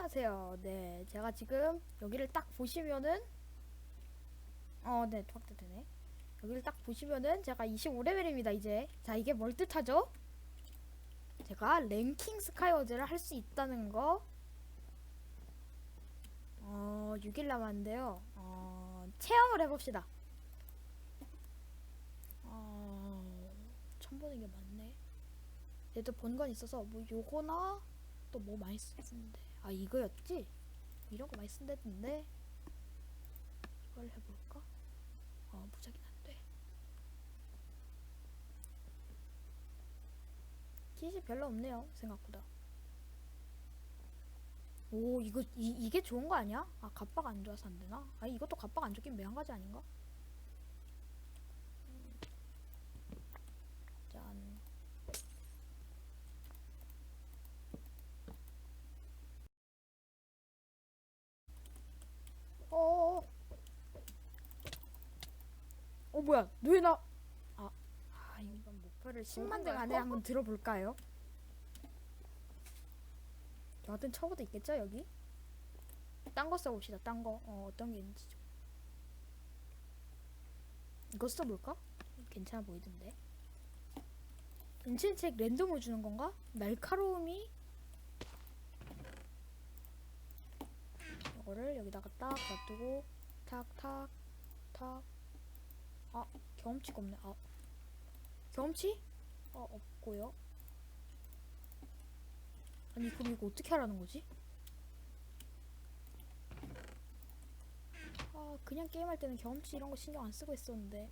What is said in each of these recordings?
안녕하세요. 네, 제가 지금 여기를 딱 보시면은 어, 네, 확대되네. 여기를 딱 보시면은 제가 25레벨입니다, 이제. 자, 이게 뭘 뜻하죠? 제가 랭킹 스카이워즈를 할 수 있다는 거. 어, 6일 남았는데요. 어, 체험을 해봅시다. 어, 처음 보는 게 많네. 얘도 본 건 있어서 뭐 요거나 또 뭐 많이 쓰는데 아 이거였지? 이런 거 많이 쓴다던데 이걸 해볼까? 어 무작위는 안돼 기지 별로 없네요 생각보다 오 이거 이, 이게 좋은 거 아니야? 아 갑바가 안 좋아서 안 되나? 아 이것도 갑바가 안 좋긴 매한 가지 아닌가? 음. 짠 어어어 어 뭐야 왜나 아, 아 이건 목표를 10만 등 안에 한번 들어볼까요? 여하튼 처부터 있겠죠 여기? 딴 거 써봅시다 딴 거 어, 어떤 게 있는지 좀 이거 써볼까? 괜찮아 보이던데 인챈책 랜덤으로 주는 건가? 날카로움이 이거를 여기다가 딱 놔두고 탁 탁 탁. 아 경험치가 없네. 아 경험치? 어 없고요. 아니 그럼 이거 어떻게 하라는 거지? 아 그냥 게임할 때는 경험치 이런 거 신경 안 쓰고 있었는데.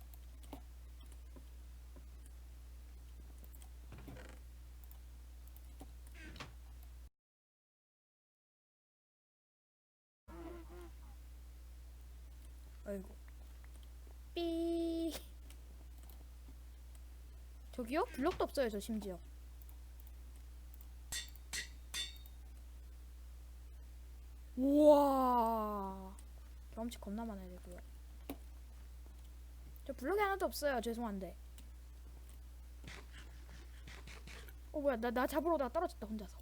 아이고. 삐. 저기요? 블럭도 없어요, 저 심지어. 우와. 경험치 겁나 많아야 되고요. 저 블럭이 하나도 없어요. 죄송한데. 어 뭐야? 나 나 잡으러 오다가 떨어졌다 혼자서.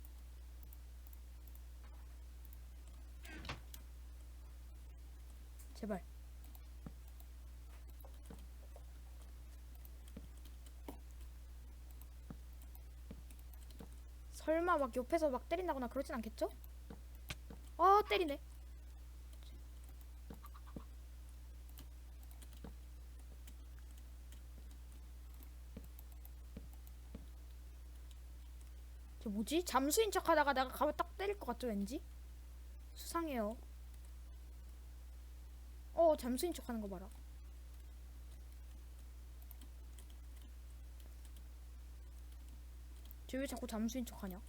제발. 설마 막 옆에서 막 때린다거나 그러진 않겠죠? 어 때리네. 저 뭐지? 잠수인 척 하다가 내가 가면 딱 때릴 것 같죠 왠지? 수상해요. 어 잠수인 척 하는 거 봐라. 쟤 왜 자꾸 잠수인 척하냐?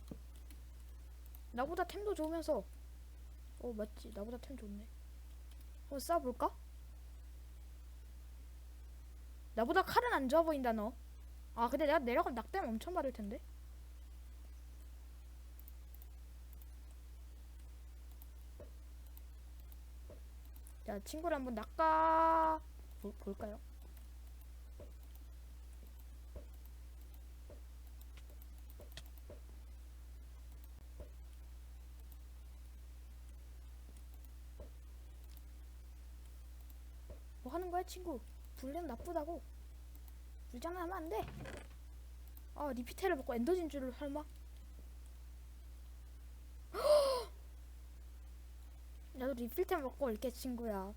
나보다 템도 좋으면서 어 맞지 나보다 템 좋네 한번 쏴볼까? 나보다 칼은 안 좋아 보인다 너 아 근데 내가 내려가면 낙댐 엄청 받을 텐데 자 친구를 한번 낚아 볼, 볼까요? 뭐 하는 거야 친구? 불륜 나쁘다고. 불장난하면 안 돼. 아 리피테를 먹고 엔더진 줄을 설마? 나도 리필테 먹고 올게 친구야.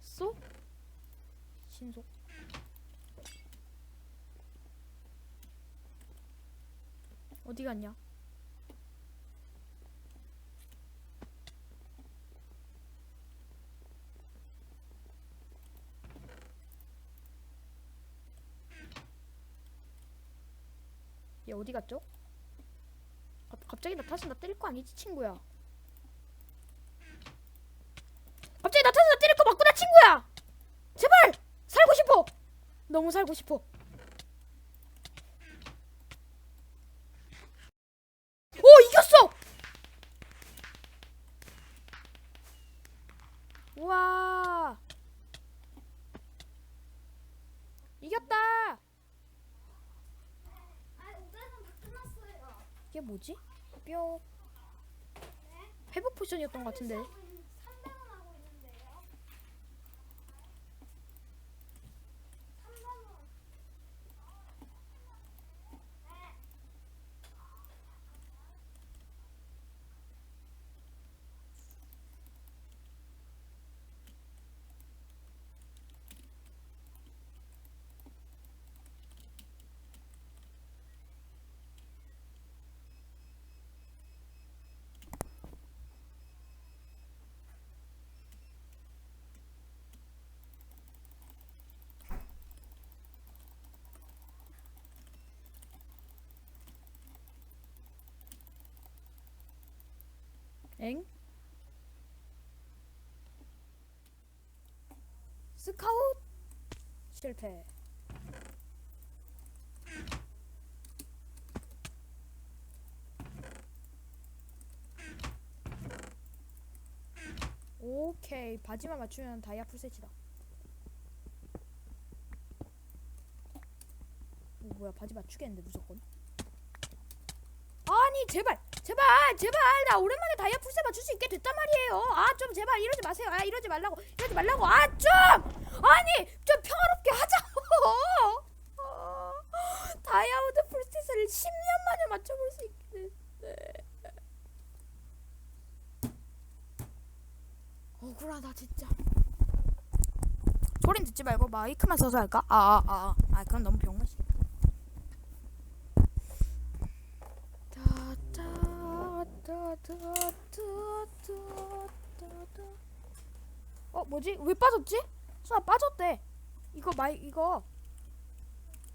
쏘? 신속. 어디 갔냐 얘 어디 갔죠? 가, 갑자기 나타나서 나 때릴 거 아니지 친구야? 갑자기 나타나서 나 때릴 거 맞구나 친구야! 제발! 살고 싶어! 너무 살고 싶어. 오 이겼어! 우와 이겼다 아, 우대는 다 끝났어요. 이게 뭐지? 뿅. 회복 포션이었던 것 같은데. 엥? 스카웃 실패. 오케이 바지만 맞추면 다이아 풀셋이다. 오 뭐야 바지 맞추겠는데 무조건. 아니 제발 제발 제발 나 오랜만에 다이아 풀셋 맞출 수 있게 됐단 말이에요. 아 좀 제발 이러지 마세요. 아 이러지 말라고 이러지 말라고 아 좀 아니 좀 평화롭게 하자고. 어, 다이아우드 풀셋을 10년 만에 맞춰볼 수 있게 됐네. 억울하다 진짜. 소린 듣지 말고 마이크만 써서 할까? 아아아 아, 아, 아, 그럼 너무 병맛이. 어 뭐지? 왜 빠졌지? 수아 빠졌대. 이거 마이 이거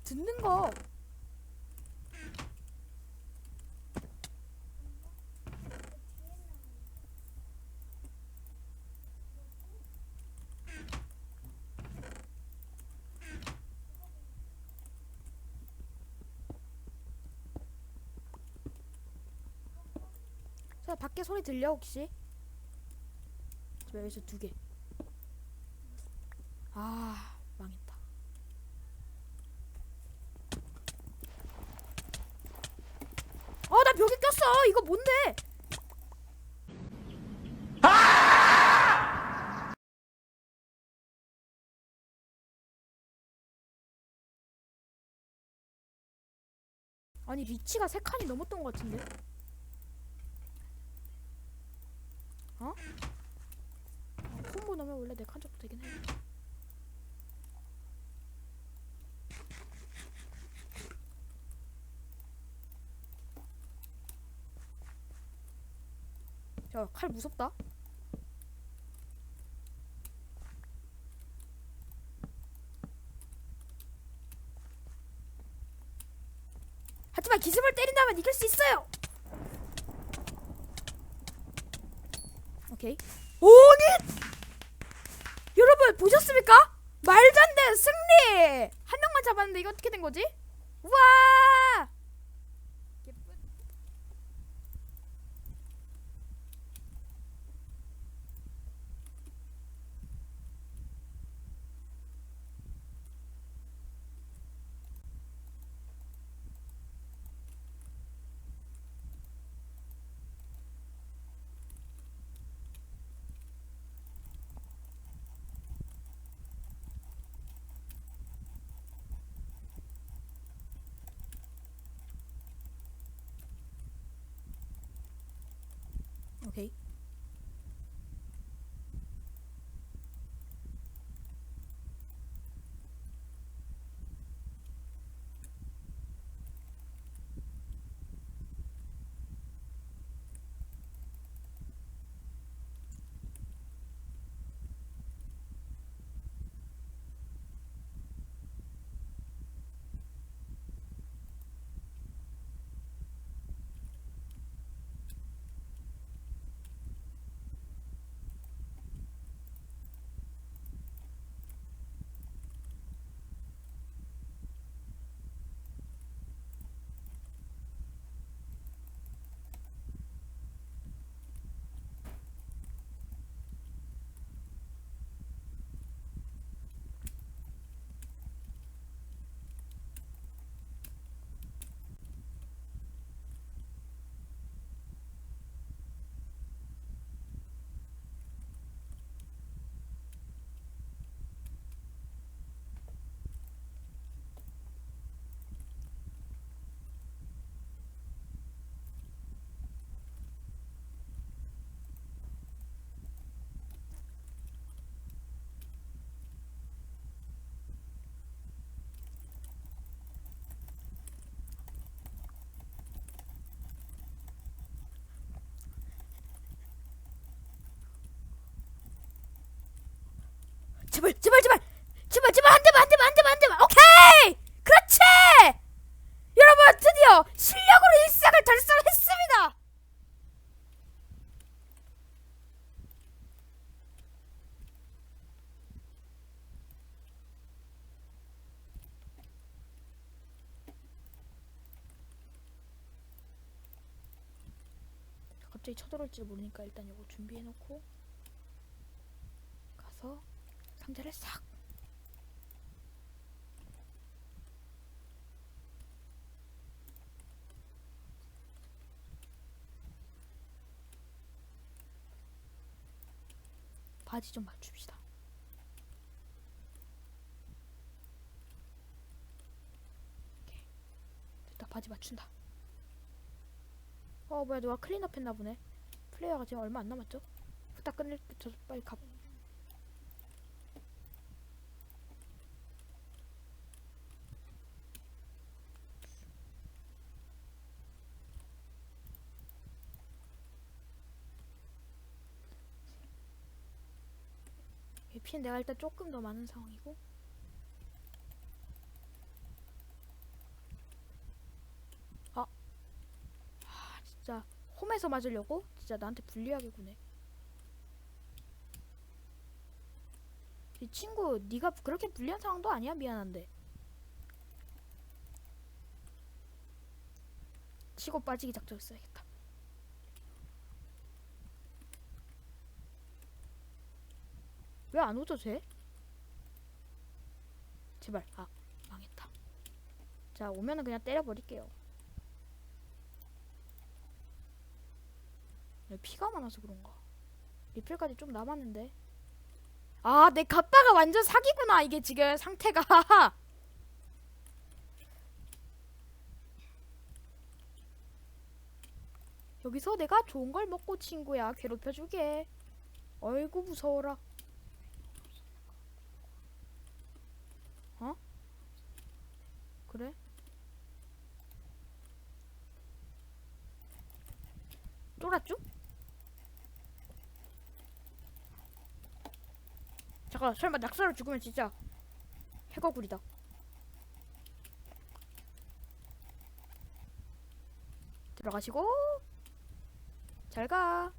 듣는 거. 밖에 소리 들려 혹시? 저 여기서 두 개. 아 망했다. 어나 벽에 꼈어. 이거 뭔데? 아니 리치가 세 칸이 넘었던 것 같은데? 어? 어, 콤보 넣으면 원래 네칸 정도 되긴 해. 야, 칼 무섭다. 하지만 기습을 때린다면 이길 수 있어요. 오케이. 오니! 여러분 보셨습니까? 말도 안 승리! 한 명만 잡았는데 이거 어떻게 된 거지? 우와! 제발 제발 제발. 제발 제발 한 대만 한 대만 한 대만 한 대만 오케이! 그렇지! 여러분 드디어 실력으로 일상을 달성했습니다. 갑자기 쳐들어올지 모르니까 일단 이거 준비해놓고 가서 상자를 싹 바지 좀 맞춥시다. 됐다 바지 맞춘다. 어 뭐야 누가 클린업 했나 보네. 플레이어가 지금 얼마 안 남았죠? 후딱 끝낼 저 빨리 가. 피는 내가 일단 조금 더 많은 상황이고. 아, 아 진짜 홈에서 맞으려고? 진짜 나한테 불리하게 구네. 이 친구 네가 그렇게 불리한 상황도 아니야? 미안한데. 치고 빠지기 작전을 써야겠다 왜 안 오죠 쟤? 제발. 아 망했다. 자 오면은 그냥 때려버릴게요. 왜 피가 많아서 그런가? 리필까지 좀 남았는데. 아내 갔다가 완전 사기구나 이게 지금 상태가. 여기서 내가 좋은 걸 먹고 친구야. 괴롭혀주게. 어이구 무서워라 그래? 쫄았죠? 잠깐 설마 낙사로 죽으면 진짜 해거구리다. 들어가시고 잘가